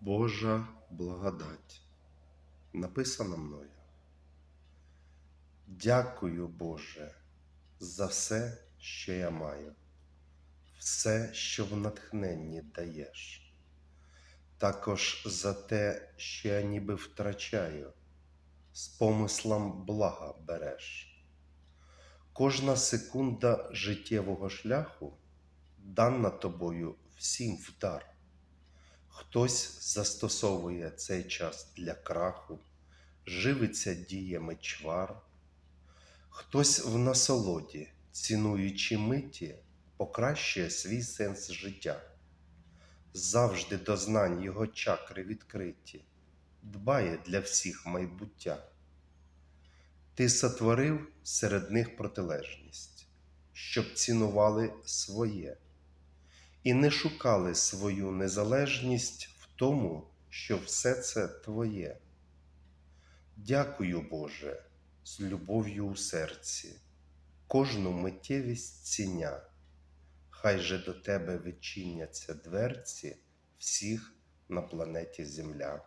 Божа благодать, написана мною. Дякую, Боже, за все, що я маю, все, що в натхненні даєш, також за те, що я ніби втрачаю, з помислом блага береш. Кожна секунда життєвого шляху дана тобою всім в дар. Хтось застосовує цей час для краху, живиться діями чвар, хтось в насолоді, цінуючи миті, покращує свій сенс життя. Завжди до знань його чакри відкриті, дбає для всіх майбуття. Ти сотворив серед них протилежність, щоб цінували своє і не шукали свою незалежність в тому, що все це Твоє. Дякую, Боже, з любов'ю у серці, кожну миттєвість ціня, хай же до Тебе відчиняться дверці всіх на планеті Земля.